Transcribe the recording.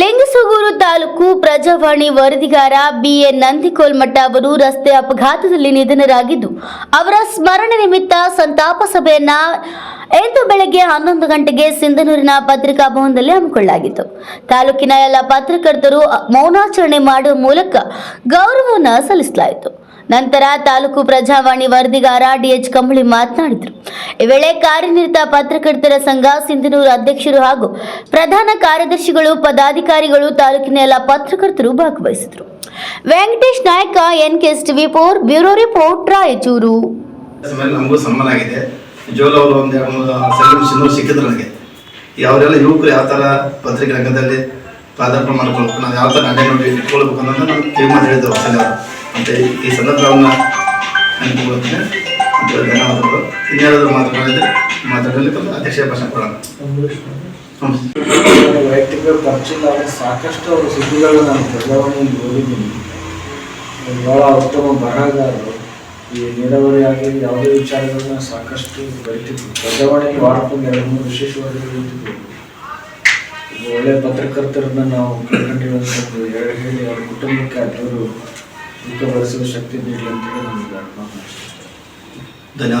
ಲಿಂಗಸೂಗೂರು ತಾಲೂಕು ಪ್ರಜಾವಾಣಿ ವರದಿಗಾರ ಬಿಎ ನಂದಿಕೋಲ್ಮಠ ಅವರು ರಸ್ತೆ ಅಪಘಾತದಲ್ಲಿ ನಿಧನರಾಗಿದ್ದು, ಅವರ ಸ್ಮರಣೆ ನಿಮಿತ್ತ ಸಂತಾಪ ಸಭೆಯನ್ನ ಇಂದು ಬೆಳಗ್ಗೆ ಹನ್ನೊಂದು ಗಂಟೆಗೆ ಸಿಂಧನೂರಿನ ಪತ್ರಿಕಾ ಭವನದಲ್ಲಿ ಹಮ್ಮಿಕೊಳ್ಳಲಾಗಿತ್ತು. ತಾಲೂಕಿನ ಎಲ್ಲ ಪತ್ರಕರ್ತರು ಮೌನಾಚರಣೆ ಮಾಡುವ ಮೂಲಕ ಗೌರವವನ್ನು ಸಲ್ಲಿಸಲಾಯಿತು. ನಂತರ ತಾಲೂಕು ಪ್ರಜಾವಾಣಿ ವರದಿಗಾರ ಡಿಎಚ್ ಕಂಬಳಿ ಮಾತನಾಡಿದರು. ಈ ವೇಳೆ ಕಾರ್ಯನಿರತ ಪತ್ರಕರ್ತರ ಸಂಘ, ಸಿಂಧನೂರು ಅಧ್ಯಕ್ಷರು ಹಾಗೂ ಪ್ರಧಾನ ಕಾರ್ಯದರ್ಶಿಗಳು, ಪದಾಧಿಕಾರಿಗಳು, ತಾಲೂಕಿನ ಎಲ್ಲ ಪತ್ರಕರ್ತರು ಭಾಗವಹಿಸಿದರು. Venkatesh Naik N K TV four bureau report, Raichur. ನಮಗೂ ಸನ್ಮಾನ ಆಗಿದೆ. ನಿಜವಾಗ್ಲೂ ಅವರು ಒಂದು ಮೂರು ಸಿಕ್ಕಿದ್ರು ನನಗೆ. ಅವರೆಲ್ಲ ಯುವಕರು ಯಾವ ಥರ ಪತ್ರಿಕೆ ರಂಗದಲ್ಲಿ ಪಾದಾರ್ಪಣೆ ಮಾಡ್ಕೊಳ್ಬೇಕು, ನಾವು ಯಾವ ಥರ ನಡೆ ನೋಡಿ ಇಟ್ಕೊಳ್ಬೇಕು ಅನ್ನೋದು ನಾನು ತೀರ್ಮಾನ ಹೇಳಿದ್ರು ಅವರು. ಮತ್ತು ಈ ಸಂದರ್ಭವನ್ನು ನೆನಪುಕೊಳ್ತೇನೆ ಅಂತ ಧನ್ಯವಾದಗಳು. ಇನ್ಯಾರಾದರೂ ಮಾತನಾಡಿದ್ರೆ ಮಾತಾಡಲಿಕ್ಕೆ ಅಧ್ಯಕ್ಷ ಭಾಷಣ ಕೊಡೋಣ. ವೈಯಕ್ತಿಕ ಪರಿಚಯ ಸಾಕಷ್ಟು ಅವರ ಸುದ್ದಿಗಳು ನಾನು ಬದಲಾವಣೆಯನ್ನು ಓದಿದ್ದೀನಿ ಭಾಳ ಉತ್ತಮ ಬರಹಗಾರರು, ಈ ನೀರಾವರಿ ಆಗಲಿ ಯಾವುದೇ ವಿಚಾರಗಳನ್ನ ಸಾಕಷ್ಟು ಬರೀತಿದ್ರು. ಪ್ರಜಾವಾಣಿಯಲ್ಲಿ ವಾರಕ್ಕೊಂದು ಎರಡು ಮೂರು ವಿಶೇಷವಾಗಿ ಬರೀತಿದ್ರು ಒಳ್ಳೆಯ ಪತ್ರಕರ್ತರನ್ನ ನಾವು ಎರಡು ಹೇಳಿ ಅವ್ರ ಕುಟುಂಬಕ್ಕೆ ಅವರು ఇంకా పరిశ్రమ శక్తి ధన్యవాదాలు